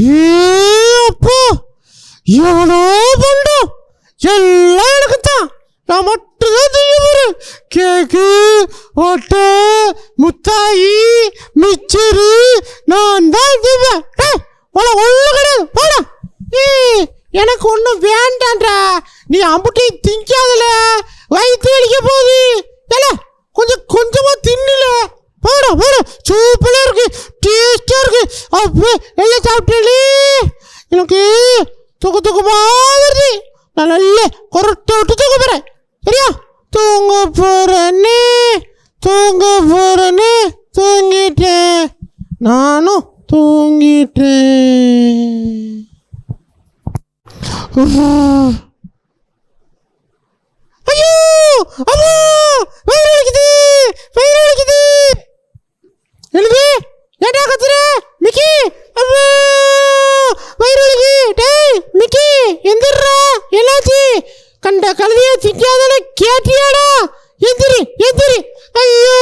அப்பா! எவ்வளோ பண்டம் எல்லாம் எனக்கு தான் நான் மட்டும்தான் செய்ய போறேன். கேக்கு ஓட்டை முத்தாயி மிச்சரு நான் தான் செய்வேன். உனக்கு ஒன்றும் கிடையாது போடா ஏய் எனக்கு ஒன்றும் வேண்டாம்டா நீ அம்புட்டையும் திங்காதல வயிற்று வலிக்க போகுது ஏல கொஞ்சம் கொஞ்சமா தின்னுல போடா போடா சூப்பரா இருக்கு டேஸ்டா இருக்கு அப்போ எல்லாம் சாப்பிட்டே எனக்கு தூக்கு தூக்கமா வருது? நான் நல்ல கொரட்டை விட்டு தூங்க போகிறேன் சரியா? தூங்க போறேன்னு தூங்க போறேன்னு தூங்கிட்டேன். நானும் தூங்கிட்டேன். ஐயோ! அம்மா வயிறு வலிக்குது வயிறு வலிக்குது எழுது ஏண்டா கத்துற மிக்கி அம்மா வயிறு வலிக்கு டேய் மிக்கி எந்திரா என்னாச்சு கண்ட கழுதிய திக்காதல கேட்டியாடா? எந்திரி எந்திரி. ஐயோ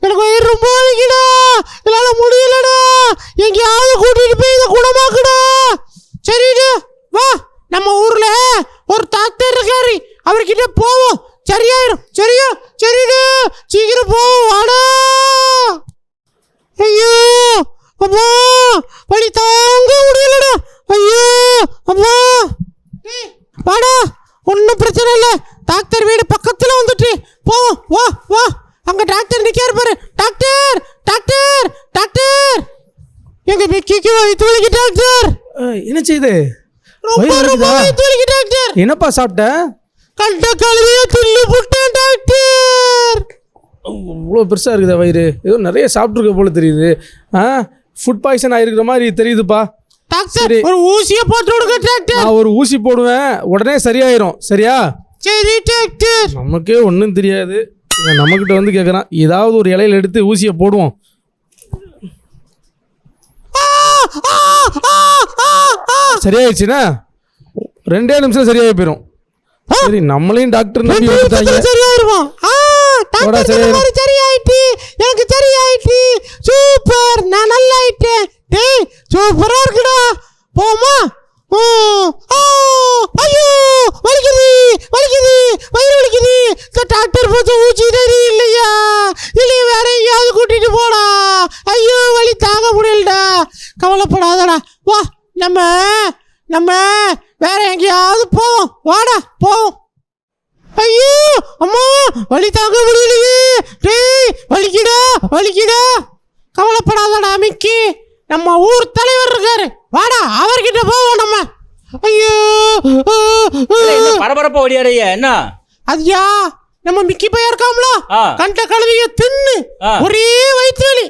எனக்கு வயிறு ரொம்ப வலிக்குடா என்னால முடியலடா. எங்கேயாவது கூட்டிட்டு போய் இதை குணமாக்குடா. சரிடா வா. நம்ம ஊர்ல ஒரு டாக்டர் இருக்காரு. அவர்கிட்ட போவோம். சரியாயிரும். சரியா? சரிடா. சீக்கிரம் போவோம். வாடா. ஐயோ அம்மா வழி தாங்க முடியலடா. ஐயோ அப்பா வாடா. ஒன்றும் பிரச்சனை இல்லை. டாக்டர் வீடு பக்கத்தில் வந்துட்டு. போவோம் வா வா. அங்க டாக்டர் நிக்காரு பாரு. டாக்டர் டாக்டர் டாக்டர் எங்க மிக்கிக்கு வயிற்று வலிக்கு டாக்டர் என்ன செய்யுது ரொம்ப ரொம்ப வலிக்குதா? வயிற்று வலிக்கு டாக்டர் என்னப்பா சாப்பிட்ட? கண்ட கழுவிய தில்லு புட்டேன் டாக்டர் இவ்வளோ பெருசாக இருக்குதா வயிறு. ஏதோ நிறைய சாப்பிட்ருக்க போல தெரியுது. ஆ ஃபுட் பாய்சன் ஆயிருக்கிற மாதிரி தெரியுதுப்பா. டாக்டர். ஒரு ஊசியை போட்டு விடுங்க டாக்டர். நான் ஒரு ஊசி போடுவேன் உடனே சரியாயிரும். சரியா? சரி டாக்டர். நமக்கே ஒன்றும் தெரியாது. இவன் நம்மக்கிட்ட வந்து கேட்குறான் ஏதாவது ஒரு இலையில எடுத்து ஊசியை போடுவோம். சரியாயிடுச்சுன்னா? ரெண்டே நிமிஷம் சரியாகி போயிடும் சரி நம்மளையும் டாக்டர் நம்பி வந்துட்டாங்க. சரியாயிட்டு எனக்கு சரியாயிட்டு. சூப்பர் நான் நல்லா ஆயிட்டேன் டேய் சூப்பரா இருக்குடா போமா ஓ ஆ, ஐயோ வலிக்குது வலிக்குது வயிறு வலிக்குது இந்த டாக்டர் பார்த்து ஊசி தரி இல்லையா இல்லையா வேற எங்கேயாவது கூட்டிட்டு போடா ஐயோ வலி தாங்க முடியலடா கவலைப்படாதடா. வா நம்ம நம்ம வேற எங்கேயாவது போவோம். வாடா போவோம். ஐயோ அம்மா வலி தாங்க முடியலையே. டேய் வலிக்குடா வலிக்குடா. கவலைப்படாதடா மிக்கி. நம்ம ஊர் தலைவர் இருக்காரு. வாடா அவர்கிட்ட போவோம் நம்ம. ஐயோ பரபரப்பா ஓடியாரைய என்ன? அதுயா நம்ம மிக்கி பையன். கண்ட கழுவிய தின்னு. ஒரே வயிற்று வலி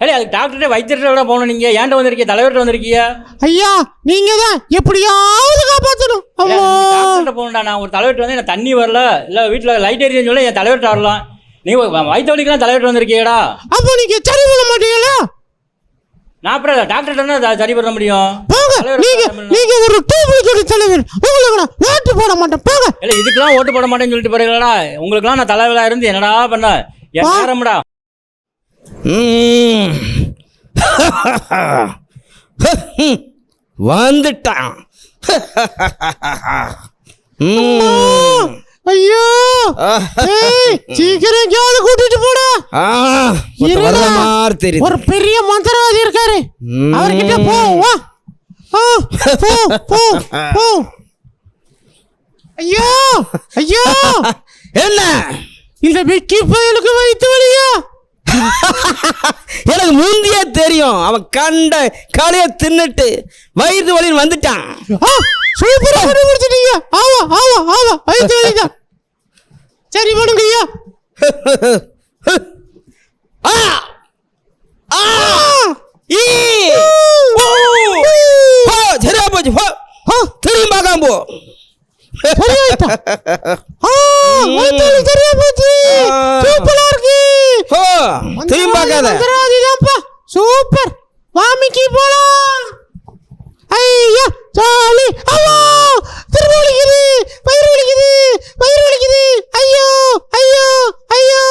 ஏலே அதுக்கு டாக்டர்கிட்ட வைத்தியர்கிட்ட விட போகணும் நீங்க. ஏன்ட்ட வந்திருக்கீங்க? தலைவர்கிட்ட வந்திருக்கீங்க? ஐயா நீங்க தான் எப்படியாவது காப்பாத்தணும். ஏலே, அம்மா. டாக்டர்கிட்ட போகணும்டா. நான் ஒரு தலைவர்கிட்ட வந்து எனக்கு தண்ணி வரல. இல்லை வீட்டில் லைட் எரியுதுன்னு சொல்ல என் தலைவர்கிட்ட வரலாம். நீ வயிற்று வலிக்கெல்லாம் தலைவர்கிட்ட வந்திருக்கீங்கடா. அப்போ நீங்க சரி பண்ண மாட்டீங்களா? நான் அப்புறம் டாக்டர்கிட்ட தான் சரி பண்ண முடியும். போங்க. நீங்க சரி பண்ணணும். நீங்க ஒரு டூப்ளிகேட் தலைவர். உங்களுக்கு நான் ஓட்டு போட மாட்டேன். போங்க. இல்லை இதுக்கெல்லாம் ஓட்டு போட மாட்டேன்னு சொல்லிட்டு போறீங்களா உங்களுக்குலாம் நான் தலைவராக இருந்து என்னடா பண்ண? ம். வந்துட்டான். ஐயோ! சீக்கிரம் எங்கேயாவது கூட்டிட்டு போடா. தெரியுது. ஒரு பெரிய மந்திரவாதி இருக்காரு. அவர்கிட்ட போ வா. போ போ போ. ஐயோ! ஐயோ! என்ன? இந்த மிக்கி பயலுக்கு வயிற்று வலியா? எனக்கு முந்தியே தெரியும் அவன் கண்ட காலைய தின்னுட்டு வயிறு வலின்னு வந்துட்டான் ஆ சூப்பரா கண்டுபிடிச்சிட்டீங்க ஆமா ஆமா ஆமா வயிற்று வலிதான் சரி பண்ணுங்க ஐயா ஆ! ஆ! ஈ! ஓ! போ, சரியா போச்சு போ ஆ திரும்பி பார்க்காம போ சரியாயிட்டா ஆ வயிற்று வலி சரியா போச்சு ஆ. சூப்பரா இருக்கு போ திரும்பி பார்க்காத சூப்பர். வாமிக்கு போலாம். ஐயா சாலி அம்மா திரும்ப வலிக்குது பயிர் வலிக்குது பயிர் வலிக்குது ஐயோ ஐயோ ஐயோ.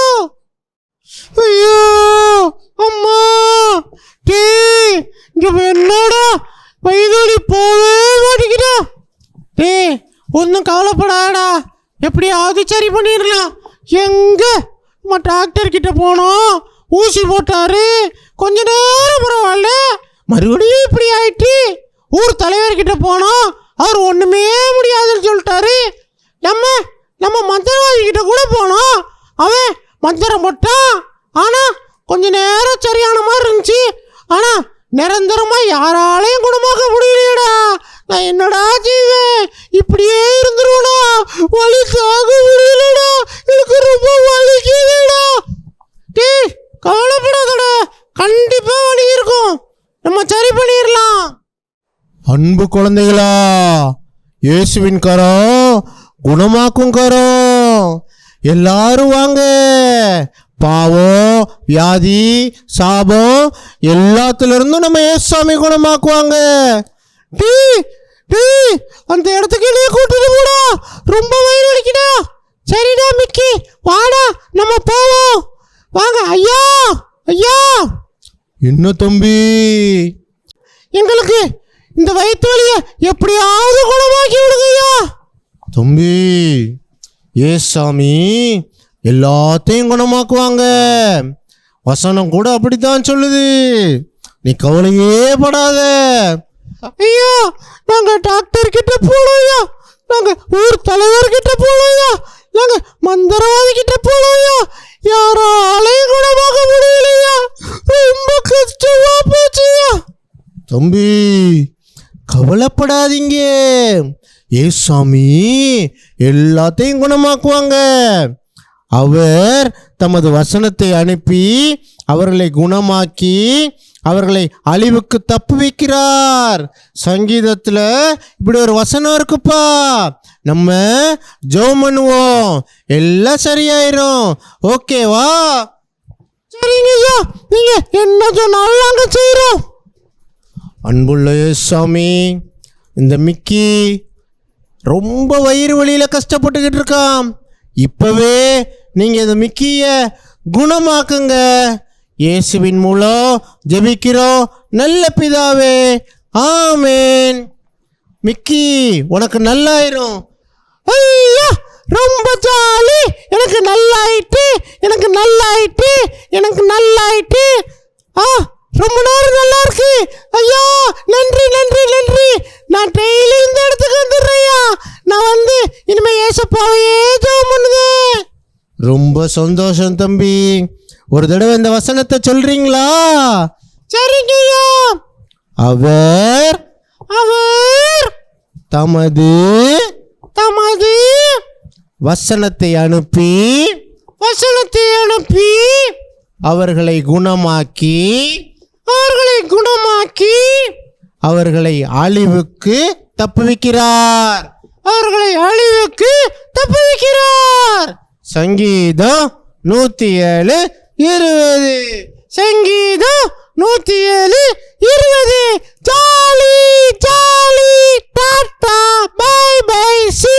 ஐயோ அம்மா. டே இங்க என்னடா? வயிறு போவே மாட்டிக்கிட்டா டே ஒன்றும் கவலைப்படாடா எப்படியாவது சரி பண்ணிடலாம். எங்க? நம்ம டாக்டர் கிட்ட போனோம். ஊசி போட்டாரு. கொஞ்ச நேரம் பரவாயில்ல. மறுபடியும் இப்படி ஆயிட்டு ஊர் தலைவர்கிட்ட போனோம். அவர் ஒன்றுமே முடியாதுன்னு சொல்லிட்டாரு. நம்ம நம்ம மந்திரவாதி கிட்ட கூட போனோம். அவன் மந்திரம் போட்டான். ஆனால் கொஞ்ச நேரம் சரியான மாதிரி இருந்துச்சு. ஆனால் நிரந்தரமாக யாராலையும் குணமாக்க முடியலடா நான் என்னடா செய்வேன்? இப்படியே இருந்துருவடா வழி தாங்க முடியலடா எனக்கு ரொம்ப வலிக்குதுடா டேய் கவலைப்படாதடா கண்டிப்பா வலி இருக்கும் நம்ம சரி பண்ணிடலாம் அன்பு குழந்தைகளா இயேசுவின் கரம் குணமாக்கும் கரம் எல்லாரும் வாங்க. பாவம் வியாதி சாபம் எல்லாத்துல இருந்தும் நம்ம ஏசாமி குணமாக்குவாங்க. டீ டீ அந்த இடத்துக்கு நீ கூட்டிட்டு போடா. ரொம்ப வயிறு வலிக்குடா சரிடா மிக்கி வாடா நம்ம போவோம். வாங்க ஐயா ஐயா. என்ன தம்பி. எங்களுக்கு இந்த வயிற்று வலியை எப்படியாவது குணமாக்கி விடுங்கய்யா. தம்பி ஏசாமி எல்லாத்தையும் குணமாக்குவாங்க. வசனம் கூட அப்படித்தான் சொல்லுது. நீ கவலையே படாத. ஐயா நாங்க டாக்டர் கிட்ட போனோம்யா. நாங்க ஊர் தலைவர் கிட்ட போனோம்யா. நாங்க மந்திரவாதி கிட்ட போனோம்யா. யாராலையும் குணமாக்க முடியலையா. ரொம்ப கஷ்டமா போச்சுயா தம்பி கவலைப்படாதீங்க. ஏ சாமி எல்லாத்தையும் குணமாக்குவாங்க. அவர் தமது வசனத்தை அனுப்பி அவர்களை குணமாக்கி அவர்களை அழிவுக்கு தப்பு வைக்கிறார். சங்கீதத்தில் இப்படி ஒரு வசனம் இருக்குப்பா. நம்ம ஜெபம் பண்ணுவோம். எல்லாம் சரியாயிரும். ஓகேவா? சரிங்க ஐயா. நீங்க என்ன சொன்னாலும் நாங்கள் செய்கிறோம் அன்புள்ள சாமி இந்த மிக்கி ரொம்ப வயிறு வழியில் கஷ்டப்பட்டுக்கிட்டு இருக்கான் இப்போவே நீங்கள் இந்த மிக்கியை குணமாக்குங்க. இயேசுவின் மூலம் ஜெபிக்கிறோம். நல்ல பிதாவே ஆமேன். மிக்கி உனக்கு நல்லாயிரும். ஐயா ரொம்ப ஜாலி. எனக்கு நல்லாயிட்டு எனக்கு நல்லாயிட்டு எனக்கு நல்லாயிட்டு. ஆ ரொம்ப நேரம் நல்லா இருக்கு. ஐயா நன்றி நன்றி நன்றி. நான் டெய்லி இந்த இடத்துக்கு வந்துடுறேயா நான் வந்து இனிமே ஏசப்பாவையே ஜெபம் பண்ணுவேன் ரொம்ப சந்தோஷம் தம்பி. ஒரு தடவை இந்த வசனத்தை சொல்றீங்களா? சரிங்கய்யா. அவர் அவர் தமது தமது வசனத்தை அனுப்பி வசனத்தை அனுப்பி அவர்களை குணமாக்கி அவர்களை குணமாக்கி அவர்களை அழிவுக்கு தப்புவிக்கிறார். அவர்களை அழிவுக்கு தப்புவிக்கிறார். சங்கீதம் நூத்தி ஏழு இருபது. சங்கீதம் நூத்தி ஏழு இருபது. Jolly jolly tata bye bye C